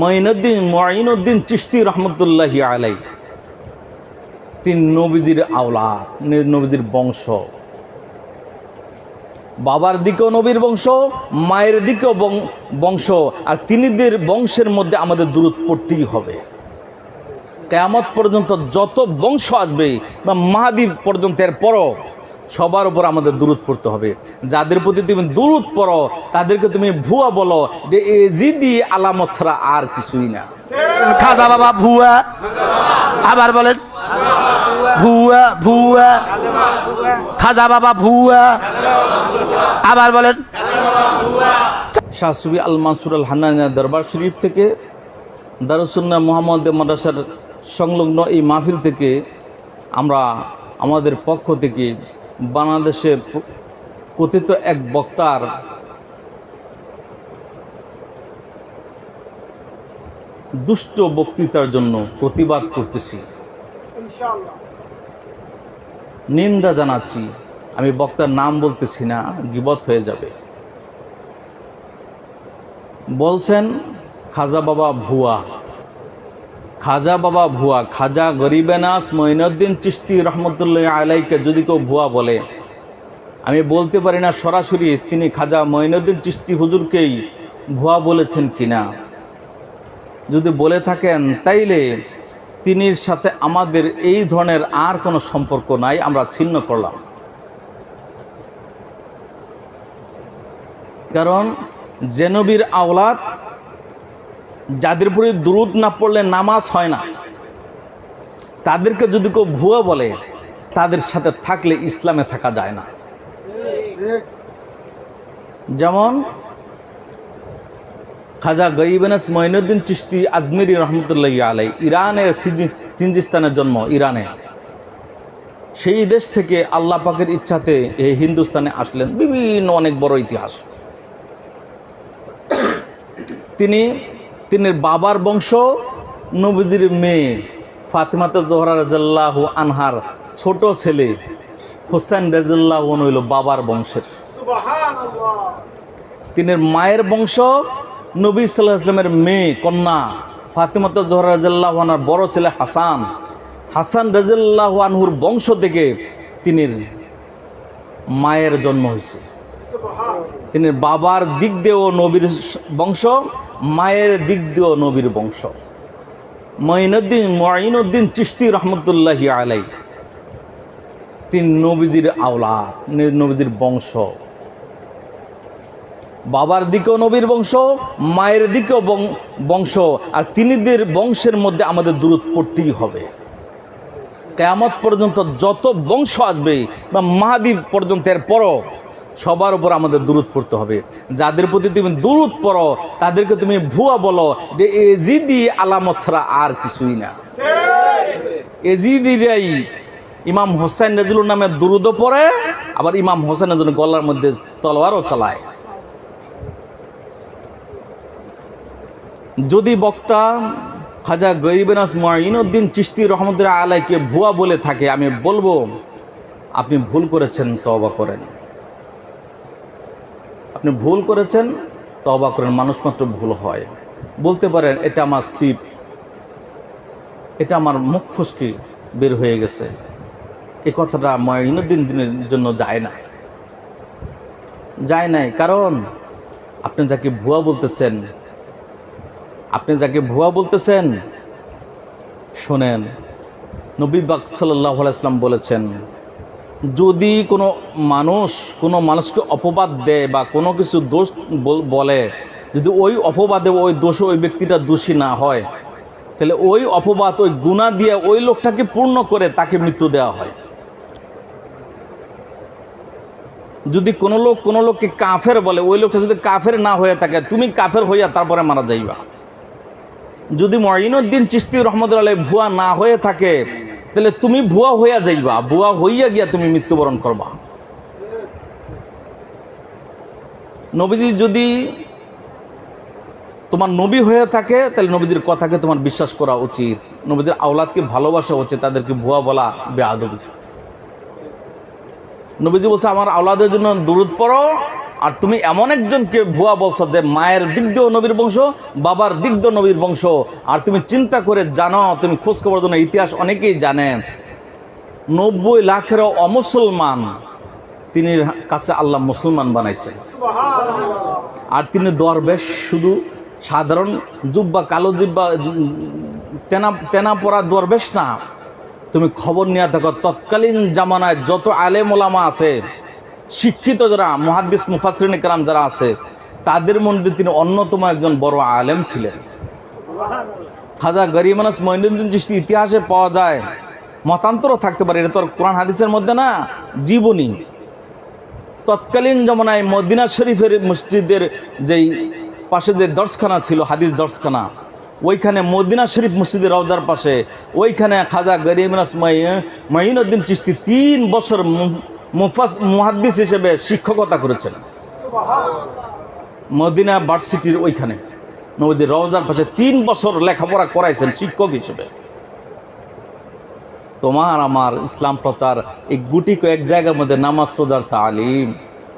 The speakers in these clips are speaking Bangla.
মঈনুদ্দিন মঈনুদ্দিন চিস্তি রহমতুল্লাহি আলাই তিন নবীজির আওলা নবীজির বংশ। বাবার দিকেও নবীর বংশ, মায়ের দিকেও বংশ, আর তিনিদের বংশের মধ্যে আমাদের দূরত পড়তেই হবে। কেয়ামত পর্যন্ত যত বংশ আসবে, বা মাহাদি পর্যন্ত এর পরও সবার উপর আমাদের দূরত পড়তে হবে। যাদের প্রতি তুমি দূরত পড়ো তাদেরকে তুমি ভুয়া বলো যে এজিদি আলামত ছাড়া আর কিছুই না। খাজা বাবা ভুয়া। আবার বলেন। ভুয়া ভুয়া। খাজা বাবা ভুয়া। আবার বলেন। শাহ সুবি আল মানসুর আল হান্নানিয়া দরবার শরীফ থেকে দারুসুন্না মোহাম্মদ মাদ্রাসার সংলগ্ন এই মাহফিল থেকে আমরা আমাদের পক্ষ থেকে বাংলাদেশে প- কথিত এক বক্তার দুষ্ট বক্তৃতার জন্য প্রতিবাদ করতেছি। নিন্দা জানাচ্ছি। আমি বক্তার নাম বলতেছি না গিবত হয়ে যাবে। বলছেন খাজা বাবা ভুয়া। খাজা বাবা ভুয়া, খাজা গরিবেনাস মঈনুদ্দিন চিস্তি রহমতুল্লাহ আলাইকে যদি কেউ ভুয়া বলে, আমি বলতে পারি না সরাসরি তিনি খাজা মঈনুদ্দিন চিস্তি হুজুরকেই ভুয়া বলেছেন কিনা। যদি বলে থাকেন, তাইলে তিনির সাথে আমাদের এই ধরনের আর কোনো সম্পর্ক নাই, আমরা ছিন্ন করলাম। কারণ জেনবির আওলাদ যাদের উপরে দুরুদ না পড়লে নামাজ হয় না। তাদেরকে যদি কেউ ভুয়া বলে, তাদের সাথে থাকলে ইসলামে থাকা যায় না। যেমন খাজা গরিবেনাস মঈনুদ্দিন চিস্তি আজমিরি রহমতুল্লাহ আলাই ইরানের চিনজিস্তানের জন্ম ইরানে। সেই দেশ থেকে আল্লাহ পাকের ইচ্ছাতে এই হিন্দুস্তানে আসলেন। বিভিন্ন অনেক বড় ইতিহাস। তিনি তিনি বাবার বংশ নবীজির মেয়ে ফাতিমাত জোহরা রাজাল্লাহ আনহার ছোট ছেলে হোসেন রাজাল্লাহ হইল বাবার বংশের। তিনি মায়ের বংশ নবী সাল্লাহ ইসলামের মেয়ে কন্যা ফাতিমাত জোহরা রাজাল্লাহ আনহার বড় ছেলে হাসান। হাসান রাজাল্লাহ আনহুর বংশ থেকে তিনি মায়ের জন্ম হয়েছে। তিনি বাবার দিক দিয়েও নবীর বংশ মায়ের দিক দিয়েও নবীর বংশ। মঈনুদ্দিন মঈনুদ্দিন চিস্তি রহমতুল্লাহি আলাই তিন নবীজির আওলা নবীজির বংশ। বাবার দিকেও নবীর বংশ, মায়ের দিকেও বংশ, আর তিনিদের বংশের মধ্যে আমাদের দূরত পড়তেই হবে। কেয়ামত পর্যন্ত যত বংশ আসবে, বা মাহাদি পর্যন্ত এর পরও সবার উপর আমাদের দূরত পড়তে হবে। যাদের প্রতি তুমি দূরত পড়ো, তাদেরকে তুমি ভুয়া বলো যে এজিদি আলামত ছাড়া আর কিছুই না। এজিদিরাই ইমাম হোসেন নজরুল নামে দুরুদও পড়ে, আবার ইমাম হোসেন নজরুল গলার মধ্যে তলোয়ারও চালায়। যদি বক্তা খাজা গরিবেনাস মঈনুদ্দিন চিস্তি রহমতুল্লাহ আলাইকে ভুয়া বলে থাকে, আমি বলব, আপনি ভুল করেছেন তবা করেন। আপনি ভুল করেছেন তবা করেন, মানুষ মাত্র ভুল হয়। বলতে পারেন, এটা আমার স্লিপ, এটা আমার মুখ ফুসকি বের হয়ে গেছে। এ কথাটা মঈনুদ্দিন দিনের জন্য যায় না যায় নাই, কারণ আপনি যাকে ভুয়া বলতেছেন, আপনি যাকে ভুয়া বলতেছেন, শোনেন, নবী বাক সাল্লাহ আলাইসলাম বলেছেন যদি কোনো মানুষ, কোনো মানুষকে অপবাদ দেয় বা কোনো কিছু দোষ বলে যদি ওই অপবাদে ওই দোষ ওই ব্যক্তিটা দোষী না হয়, তাহলে ওই অপবাদ, ওই গুণা দিয়ে ওই লোকটাকে পূর্ণ করে তাকে মৃত্যু দেওয়া হয়। যদি কোনো লোক, কোনো লোককে কাফের বলে, ওই লোকটা যদি কাফের না হয়ে থাকে, তুমি কাফের হইয়া তারপরে মারা যাইবা। যদি মঈনুদ্দিন চিস্তি রহমতুল্লাহ ভুয়া না হয়ে থাকে তাহলে তুমি ভুয়া হইয়া যাইবা, ভুয়া হইয়া গিয়া তুমি মৃত্যুবরণ করবা। নবীজি যদি তোমার নবী হয়ে থাকে, তাহলে নবীজির কথাকে তোমার বিশ্বাস করা উচিত। নবীদের আওলাদকে ভালোবাসা উচিত, তাদেরকে ভুয়া বলা বেআদবি নবীজি বলছে, আমার আওলাদের জন্য দূরত পড়ো আর তুমি এমন একজনকে ভুয়া বলছো যে মায়ের দিক দিয়েও নবীর বংশ, বাবার দিক দিয়েও নবীর বংশ। আর তুমি চিন্তা করে জানো, তুমি খোঁজ খবর জন্য ইতিহাস অনেকেই জানে। নব্বই লাখেরও অমুসলমান তিনি কাছে আল্লাহ মুসলমান বানাইছে। আর তিনি দরবেশ, শুধু সাধারণ জুব্বা, কালো জিব্বা, তেনা তেনা পরা দরবেশ না। তুমি খবর নিয়ে থাকো তৎকালীন জামানায় যত আলেম ওলামা আছে শিক্ষিত যারা, মহাদ্দিস মুফাসরিন কালাম যারা আছে, তাদের মধ্যে তিনি অন্যতম একজন বড় আলেম ছিলেন। খাজা গরিমানাস মঈনুদ্দিন চিশতি ইতিহাসে পাওয়া যায়, মতান্তরও থাকতে পারে, এটা তো কোরআন হাদিসের মধ্যে না, জীবনী। তৎকালীন জমানায় মদিনা শরীফের মসজিদের যেই পাশে যে দর্শখানা ছিল, হাদিস দর্শখানা, ওইখানে মদিনা শরীফ মসজিদের রওজার পাশে, ওইখানে খাজা গরিমনাস মঈনুদ্দিন চিশতি তিন বছর মুফাস মুহাদ্দিস হিসেবে শিক্ষকতা করেছেন। মদিনা ভার্সিটির ওইখানে। ওই যে রওজার পাশে তিন বছর লেখাপড়া করাইছেন শিক্ষক হিসেবে। তোমার আমার ইসলাম প্রচার, এই গুটি কয়েক জায়গার মধ্যে নামাজ, রোজার তালিম,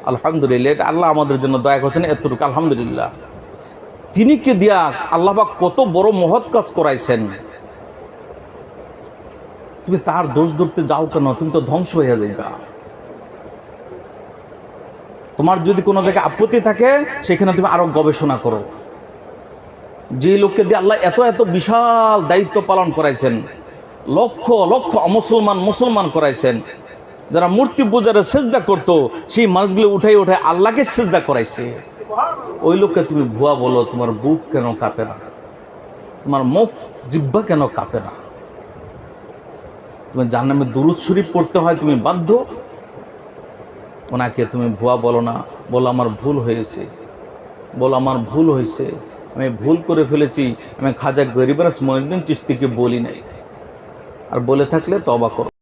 আলহামদুলিল্লাহ, এটা আল্লাহ আমাদের জন্য দয়া করছেন, এতটুকু আলহামদুলিল্লাহ। তিনি কে দিয়া আল্লাহবাক কত বড় মহৎ কাজ করাইছেন? তুমি তার দোষ ধরতে যাও কেন? তুমি তো ধ্বংস হয়ে যাইবা। তোমার যদি কোনো জায়গায় আপত্তি থাকে, সেখানে তুমি আরও গবেষণা করো। যে লোককে দিয়ে আল্লাহ এত এত বিশাল দায়িত্ব পালন করাইছেন, লক্ষ লক্ষ অমুসলমান মুসলমান করাইছেন, যারা মূর্তি পূজারে সেজদা করত, সেই মানুষগুলো উঠাই উঠাই আল্লাহকে সেজদা করাইছে। ওই লোককে তুমি ভুয়া বলো, তোমার বুক কেন কাঁপে না? তোমার মুখ জিব্বা কেন কাঁপে না? তুমি যার নামে দুরুদ শরীফ পড়তে হয়, তুমি বাধ্য। ওনাকে তুমি ভুয়া বলো না, বলো আমার ভুল হয়েছে। বলো আমার ভুল হয়েছে। আমি ভুল করে ফেলেছি, আমি খাজা গরিবরাস মহিউদ্দিন চিস্তিকে বলি নাই। আর বলে থাকলে তবা করো।